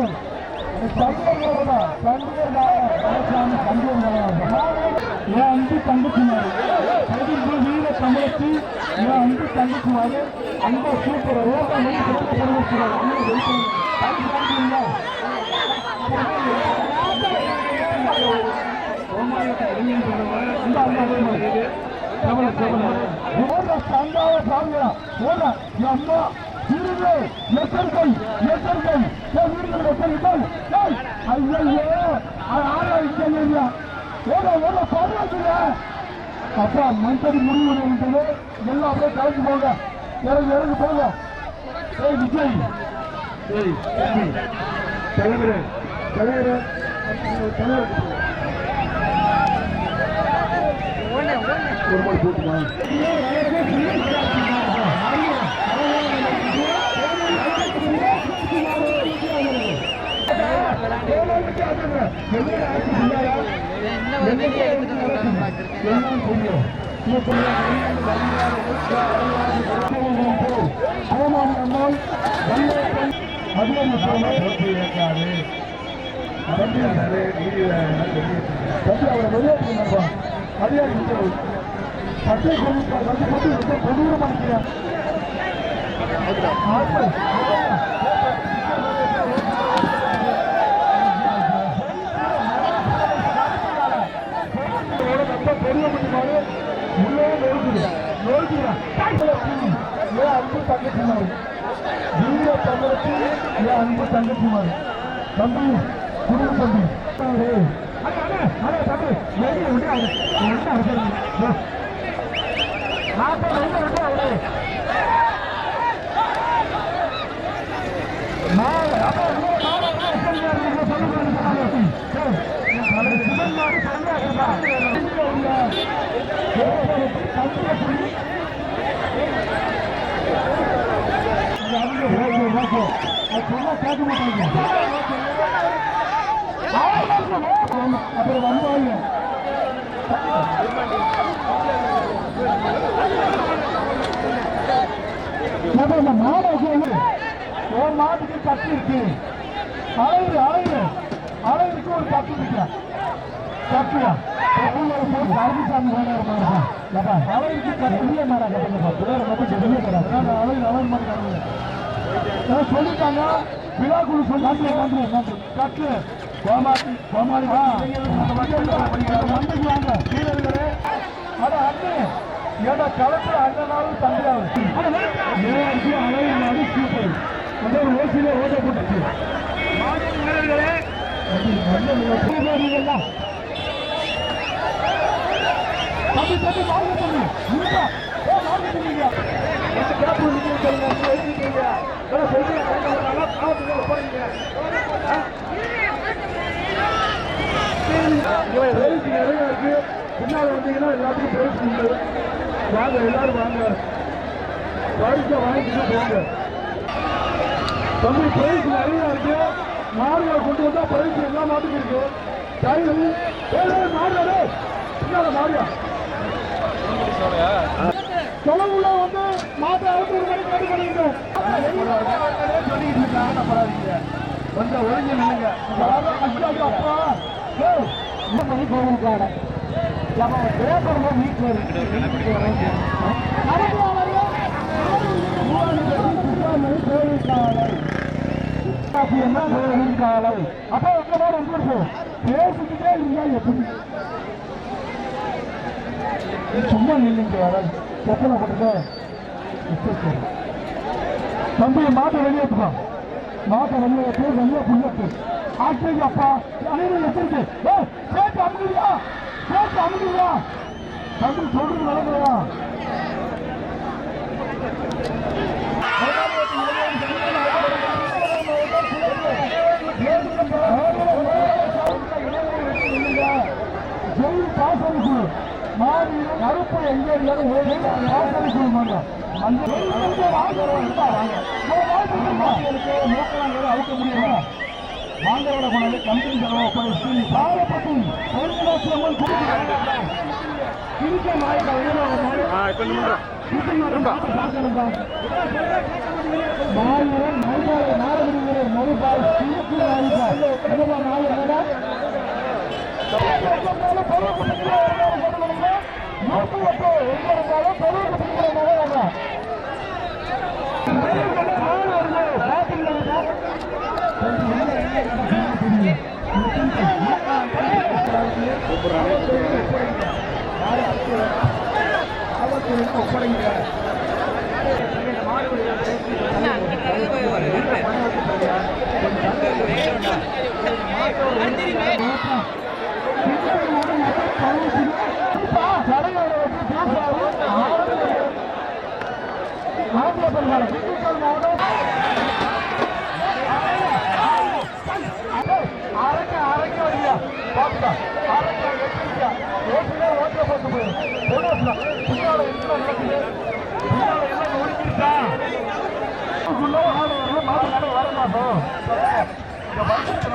மரசாமி சங்கங்களோட சங்கங்களாக மரசாமி சங்கங்களாக என் அன்பு தங்கச்சிமாரு பதிவு வீர தமிழச்சி என் அன்பு தங்கச்சிமாரு அந்த சூப்பர் ரோட்டை வந்து சிறப்பு தெரிவிக்கிறார் அப்பா மந்தடி முடிவு இருந்தது எல்லாம் அப்படியே கலந்து போங்க. இறங்கு இறங்கு போங்க. ஏய் விஜய். ஏய் தலைவரே தலைவரே தலைவர். ஒரு மாதிரி போட்டுமா சட்டை கொடூரம் பண்ணிக்கிறேன் பெரிய முடிவாரு உள்ளே நோய்கிறேன் நோய்கிறேன் ஏன் அன்பு தங்கச்சிமாரு வீர தங்கச்சி ஏன் அன்பு தங்கச்சிமாரு. தம்பி குடும்ப தம்பி. Thank you. அப்புறம் வந்தாங்க இந்த மாடை ஒரு மாட்டுக்கு கட்டு இருக்கு அழகு அழகு அழகுக்கு ஒரு கட்டு இருக்கு கட்டுவா அழகுக்கு கட்டு இல்ல மட்டும் அழகு அழகு மாதிரி சொல்லிட்டாங்க. விழாக்குழு சொல்லி நன்றி நன்றி நன்றி. கட்டு. கோமாளி கோமாளி வந்துக்குவாங்க வீரர்களே. அட அண்ணே. ஏடா களத்துல அண்ணனாலும் தம்பியாவும் ஏழு அழகு சூப்பர் அந்த ஒரு ஓசியில ஓட்டப்பட்டுச்சு வீரர்களே தம்பி தம்பி வாழ்க தம்பி பின்னால் வந்தீங்கன்னா எல்லாத்துக்கும் பிரைஸ் உண்டு வாங்க எல்லாரும் வாங்க பரிசை வாங்கிட்டு போங்க தம்பி பிரைஸ் நிறைய இருக்கு மாடுகளை கொண்டு வந்தா பிரைஸ் எல்லா மாட்டுக்கும் இருக்கு டைம் மாடு பின்னால மாடியா தொலைவுல வந்து மாட்டை அவுத்து ஒரு மணிக்கு ரெடி பண்ணிருங்க. சொல்லிட்டு இருக்காங்க கொஞ்சம் ஒழுங்கு நில்லுங்க அப்பா ஏய், இந்த மணி போகணும் பேப்பர்ல வீட்டுல காலை அப்ப எங்க நேரம் எங்க பேசிக்கிட்டே இருந்தா எப்படி சும்மா நில்லுங்க செப்பலை போட்டுட்டு தம்பி மாட்டை வெளியேற்றுப்பா மாட்டை வெளியேற்று வெளியே புள்ளட்டு ஆட்சிக்கு அப்பா அனைவரும் எத்திருக்கு சேர்த்து அமுக்குறியா சேர்த்து அமுக்குறியா தம்பி சொல்றது நடக்குதா ஜெயில் பாசன கருப்பு எங்க இருந்தாலும் ஓடி பாசன குழு மாங்க அந்த அவுக்க முடியுமா வாங்குறவட கொண்டாந்து கம்பெனி செலவு ஒப்படைச்சு பாவப்பட்டு பொருளாதாரம் இருக்க மாய் ஆ இப்போ நிமிடம் மாவீரன் மறுபாலை நாரபடி வீரர் நாயிபால் என்னப்பா நாய் என்னடா அரைக்க அரைக்க வழியா. பாத்துக்கா. அரைக்க ஓட்டுல ஓட்டுல போட்டு போயிடும் பின்னால என்ன நடக்குது? பின்னால ஒடுக்கிருக்கா வர மாட்டோம் இந்த வருஷத்துல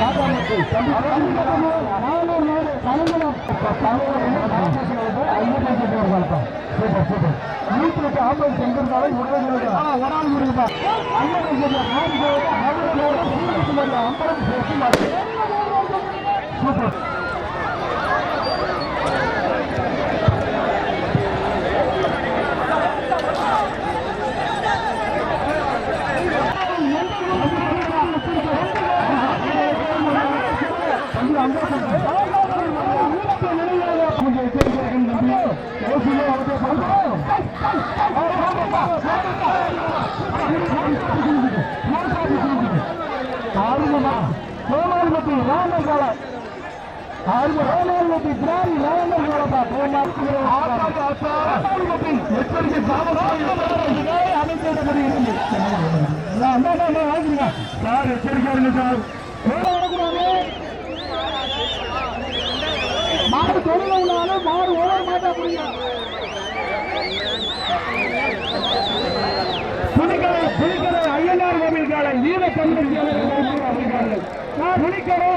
மகன் சாய்ந்து வரப்பா அப்படி எழுதுங்க அப்படி எழுதுங்க சூப்பர் சோமாலிபத்தி ராமகால சோமாலிபத்தி திராவி ராமகாலப்பா சோமாலிபத்தி எச்சரிக்கை அமைச்சர் வாங்கிருங்க சார் எச்சரிக்கை இருங்க சார் மாடு தொழில உள்ளாலும் மாடு ஓட மாட்டா முடியும் காலை வீர தமிழ் புலிக்கரை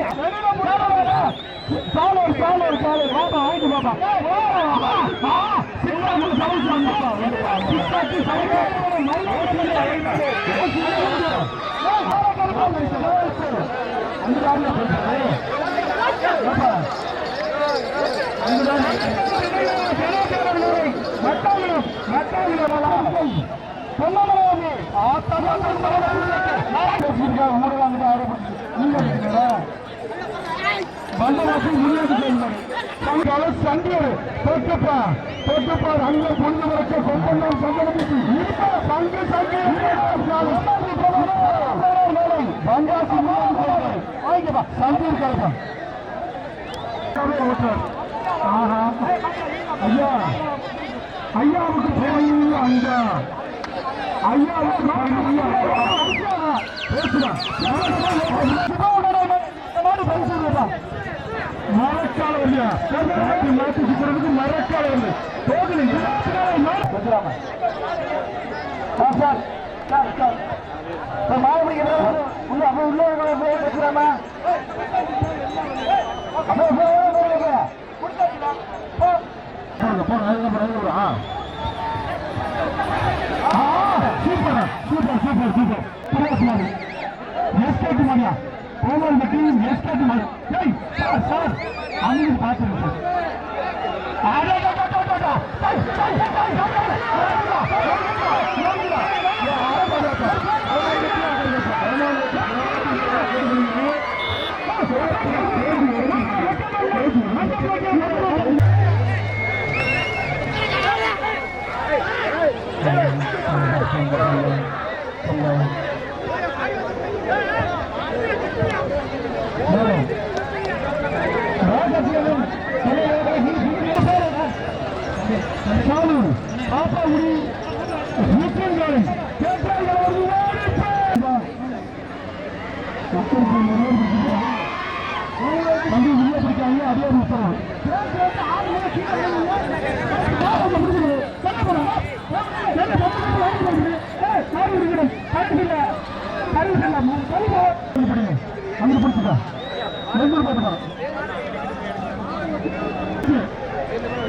சாலூர் சாலூர் சாலூர் பாப்பா ஆயிட்டு பாப்பா சித்தாக்கு சண்டியர் தொட்டுப்பா தொட்டுப்பா அங்க பொண்ணு வரைக்க கொம்பண்ணம் சங்கடமிட்டு பங்கு சங்கு பங்காசி வாங்கிப்பா கலப்பா ஆஹா. ஐயா. ஐயாவுக்கு போய் அங்க ஐயாவுக்கு மரக்கால இல்லையா மாத்தி மாத்தி சுத்துறதுக்கு மரக்கால இல்லை போகலீங்க சார் சார் சார் உள்ள அப்ப உள்ள பேசுறாமா அப்படியே போ, போ, போ, போ. கொடுத்தாச்சுடா. போ. போங்க, போங்க, அதுக்கப்புறம், சூப்பர் சூப்பர் சூப்பர் சூப்பர் புரியாசுமாரி எஸ்கேட் மாடியா கோமல் பட்டி எஸ்கேட் மாடி ஏய் சார் சார் அவங்க பார்த்துருங்க சார் அடே, அங்க பிடிச்சிக்கா எங்க போட்டுக்கா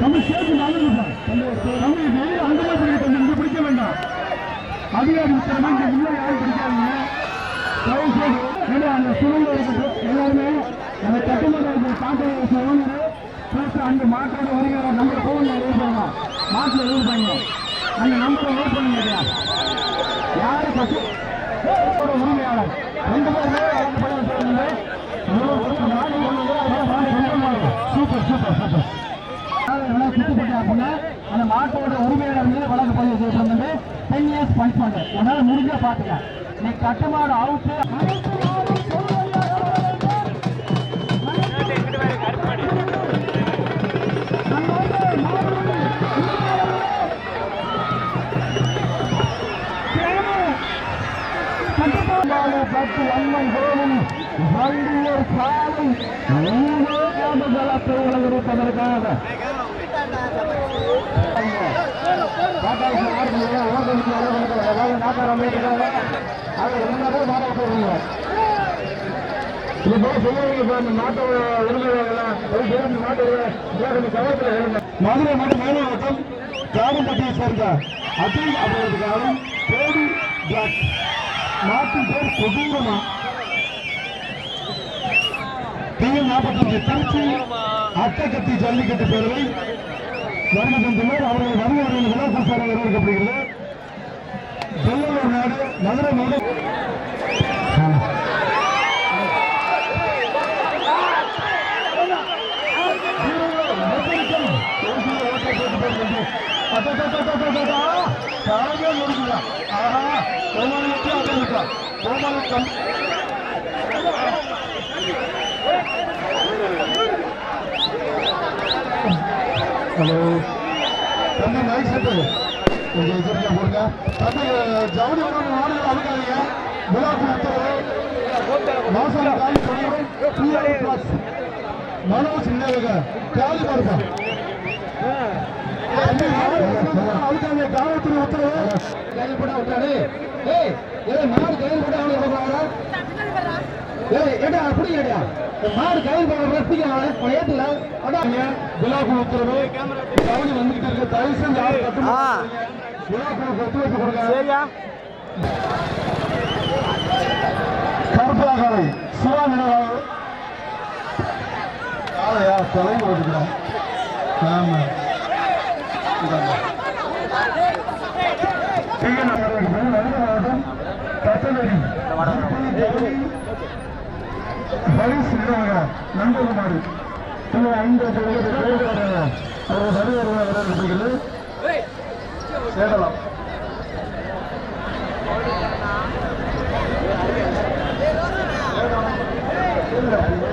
நம்ம சேர்த்து நல்லதுதான் நம்ம வெளியே அங்க போய் பிடிக்க இங்க பிடிக்க வேண்டாம் அதிகாரி உத்தரமா இங்க உள்ள யாரும் பிடிக்காதீங்க. தயவு அந்த சூழ்நிலை எல்லாருமே. அந்த கட்டுமன்ற காட்டு ஓனர். பிளஸ் அந்த மாட்டோட வருகிற நம்பர் ஃபோனில் எழுதி பண்ணுவோம் மாட்டில் எழுதி பண்ணுவோம் அந்த நம்பரை நோட் பண்ணுங்க ஐயா. யாரு பசு உரிமையாளர். ரெண்டு பேருமே அவங்க படம் சொல்லுங்க. Super super super. அப்படின்னா அந்த மாட்டோட உரிமையாளர் மீது வழக்கு பதிவு செய்யப்படுறது டென் இயர்ஸ் பனிஷ்மெண்ட் முடிஞ்ச பாத்துக்க நீ கட்டுமாடு அவுட்டு பத்து அம்மன் கோவில் வண்டியர் சாலை. மூணே ஜலத்தை உலகிருப்பதற்காக மதுரை மட்டும் மாவட்டம் கிராமப்பட்டியை சேர்ந்த அஜய் அவர்களுக்காகவும் கோடி பிளாக் நாட்டின் பேர் கொடூரமா டிஎம் நாற்பத்தஞ்சு திருச்சி அட்டக்கத்தி ஜல்லிக்கட்டு பேரவை வருகை தந்துள்ளார் அவர்கள் வருகிறவர்கள் விழாக்குசார வரவேற்கப்படுகிறது வெள்ளலூர் நாடு மதுரை நாடு கோமாளிக்கம் ஹலோ தம்பி மைக் செட்டு கொஞ்சம் எதிர்க்க போடுங்க. தம்பி ஜவுளி மாடுகள் அழுக்காதீங்க. விழாக்கு உத்தரவு மாசம் காலி சொல்லுவோம் பிஆர் பிளஸ் மனோஜ் இல்லைங்க காலி பாருப்பா அழுக்காதீங்க. காவல்துறை உத்தரவு கையில் போட்டா விட்டாரு ஏய் ஏய் மாடு கையில் போட்டா அவனை கொடுக்குறாங்க? ஏய் ஏடா ஏடா மாடு கையில் போட ரசிக்க அவனை ஏத்துல விழாக்குழு உத்தரவு. கவனி வந்துகிட்டு இருக்க. தயவு செஞ்சு யாரும் கட்டு விழாக்குழு ஒத்துழைப்பு கொடுங்க. சரியா? கருப்பாகரை சிவா நினைவாக ஆமா. தீய நகருக்கு பிறகு மதுரை மாவட்டம் தத்தவேரி ஜவுளி பரிசு நிறுவன நந்தகுமார்